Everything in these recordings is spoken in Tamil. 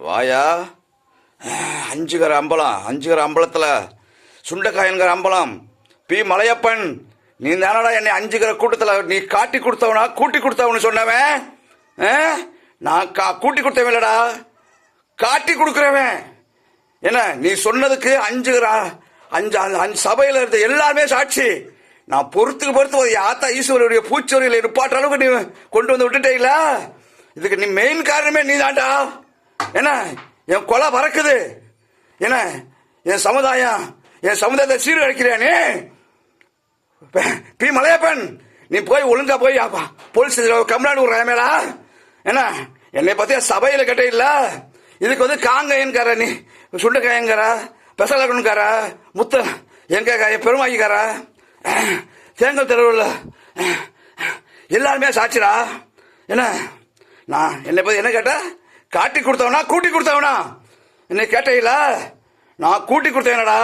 வாயா? அஞ்சுகர அம்பலம் அஞ்சுகர அம்பலத்தில் சுண்டக்காயன்கிற அம்பலம். பி. மலையப்பன் நீ தானடா என்னை அஞ்சுகிற கூட்டத்தில் நீ காட்டி கொடுத்தவனா கூட்டி கொடுத்தவனு சொன்னவன் ஆ? நான் கா கூட்டி கொடுத்தவன் இல்லடா. காட்டி கொடுக்குறவன். என்ன நீ சொன்னதுக்கு அஞ்சுகிற அஞ்சு அஞ்சு- அஞ்சு சபையில் இருந்த எல்லாருமே சாட்சி. நான் பொறுத்துக்கு பொறுத்து ஒரு ஆத்தா ஈஸ்வரனுடைய பூச்சொரியில் நிப்பாட்டுற அளவுக்கு நீ கொண்டு வந்து விட்டுட்டீங்களா? இதுக்கு நீ மெயின் காரணமே நீ தான்டா என்ன? என் கொலை பறக்குது. என்ன? என் சமுதாயம் என் சமுதாயத்தை சீர்கழிக்கிறானே பி மலையப்பன் நீ போய் ஒழுங்கா போய் போலீஸ் கம்ப்ளைண்ட் விடுறேன் என்ன? என்னை பத்தி சபையில கேட்ட இல்ல. இதுக்கு வந்து காங்கையன்கார நீ? சுண்டக்காயங்கார பெசலகனுக்கார? முத்த எங்க பெருமாக்கிக்கார தேங்கல் தெருவில். எல்லாருமே சாட்சிடா. என்ன? நான் என்னை பத்தி என்ன கேட்ட காட்டி கொடுத்தவனா கூட்டி கொடுத்தவனா? என்னை கேட்டீங்களா? நான் கூட்டி கொடுத்தேனடா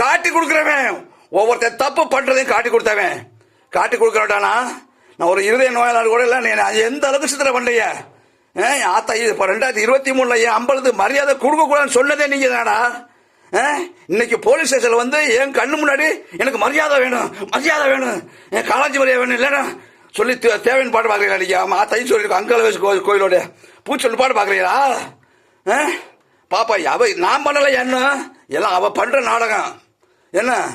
காட்டி கொடுக்குறவன். ஒவ்வொருத்தன் தப்பு பண்ணுறதையும் காட்டி கொடுத்தவன். காட்டி கொடுக்குறடானா நான்? ஒரு இருதய நோயாளர் கூட இல்லை நான் எந்த அளவுக்கு சித்திர பண்ணலையே? ஏன் ஆத்தா இது இப்போ ரெண்டாயிரத்தி இருபத்தி மூணுல என் ஐம்பது மரியாதை கொடுக்கக்கூடாதுன்னு சொன்னதே நீங்கள் தானடா? இன்னைக்கு போலீஸ் ஸ்டேஷனில் வந்து என் கண்ணு முன்னாடி எனக்கு மரியாதை வேணும் மரியாதை வேணும். என் காலேஜ் மரியாதை வேணும் இல்லைன்னா சொல்லி தே- தேவையான பாட்டு பார்க்குறீங்களா நீங்க? ஆமா தைச்சு சொல்லி அங்கல கோயில் கோயிலோட. பூச்சொல்லி பாட்டு பார்க்குறீங்களா? ஆ? பாப்பா அவ நான் பண்ணலை என்ன? எல்லாம் அவள் பண்ணுற நாடகம். என்ன?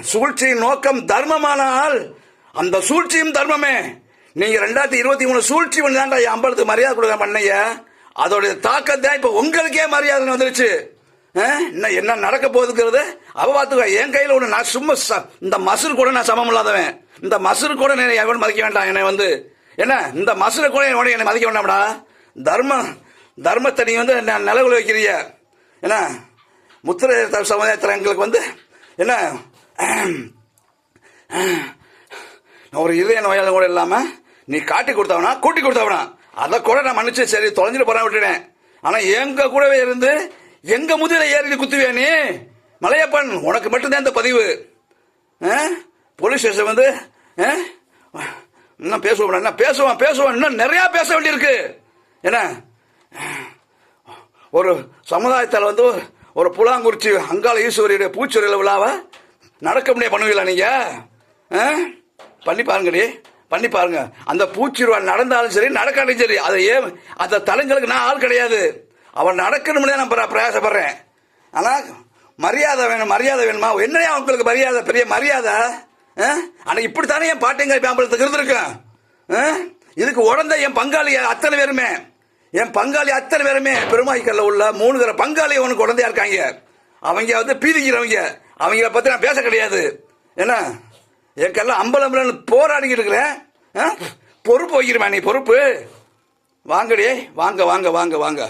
சூழ்ச்சியின் நோக்கம் தர்மமானால் அந்த சூழ்ச்சியும் தர்மமே. நீங்கள் ரெண்டாயிரத்தி இருபத்தி மூணு சூழ்ச்சி பண்ணி தான்டா என் அம்பலத்துக்கு மரியாதை கொடுக்க பண்ணீங்க அதோடைய தாக்கத்தை இப்போ உங்களுக்கே மரியாதை வந்துருச்சு. இன்னும் என்ன நடக்க போகுதுங்கிறது அவ பார்த்துக்க என் கையில் ஒன்று நான் சும்மா ச- இந்த மசுறு கூட நான் சமம் இல்லாதவன். இந்த மசுறு கூட என்னை எவன் மதிக்க வேண்டாம் என்னை வந்து. என்ன இந்த மசுரை கூட என்னோட என்னை மதிக்க வேண்டாம்டா. தர்மம் தர்மத்தை நீ வந்து நான் நிலவில் வைக்கிறீங்க? என்ன முத்திர சமுதாயத்தில் எங்களுக்கு வந்து என்ன ஒரு இதய நோயாளி கூட இல்லாமல் நீ காட்டி கொடுத்தவனா கூட்டி கொடுத்தவனா. அதை கூட நான் மன்னிச்சு சரி தொலைஞ்சிட்டு போறேன் விட்டுட்டேன். ஆனால் எங்க கூடவே இருந்து எங்க முதுகில ஏறி குத்துவேனே நீ? மலையப்பன் உனக்கு மட்டும்தான் இந்த பதிவு. ஆ? போலீஸ் ஸ்டேஷன் வந்து ஆ? இன்னும் பேசுவோம் என்ன பேசுவான் பேசுவான் இன்னும் நிறைய பேச வேண்டியிருக்கு. என்ன? ஒரு சமுதாயத்தில் வந்து ஒரு புலாங்குறிச்சி அங்காள ஈஸ்வரியுடைய பூச்சொரியில் விழாவை நடக்க முடியாது பண்ணுவீங்களா நீங்கள் ஆ? பண்ணி பாருங்கடி பண்ணி பாருங்க. அந்த பூச்சிருவா நடந்தாலும் சரி நடக்காட்டியும் சரி அதை ஏன் அந்த தலைங்களுக்கு நான் ஆள் கிடையாது. அவன் நடக்கணும்னு தான் நான் பிரயாசப்படுறேன். ஆனால் மரியாதை வேணும் மரியாதை வேணுமா? என்னையா உங்களுக்கு மரியாதை? பெரிய மரியாதை? ஆ? இப்படித்தானே என் பாட்டிங்க பேம்பளத்துக்கு இருந்திருக்கேன். ஆ? இதுக்கு உடந்த என் பங்காளி அத்தனை பேருமே. என் பங்காளி அத்தனை பேருமே. பெருமாய்க்கல்ல உள்ள மூணு தர பங்காளி உனக்கு உடந்தையா இருக்காங்க. அவங்க வந்து பீதிக்கிறவங்க. அவங்கள பற்றி நான் பேச கிடையாது. என்ன? என் கல்ல அம்பலம் போராடிக்கிட்டு இருக்கிறேன். ஆ? பொறுப்பு வைக்கிறேன் நீ பொறுப்பு. வாங்கடியே வாங்க வாங்க வாங்க வாங்க.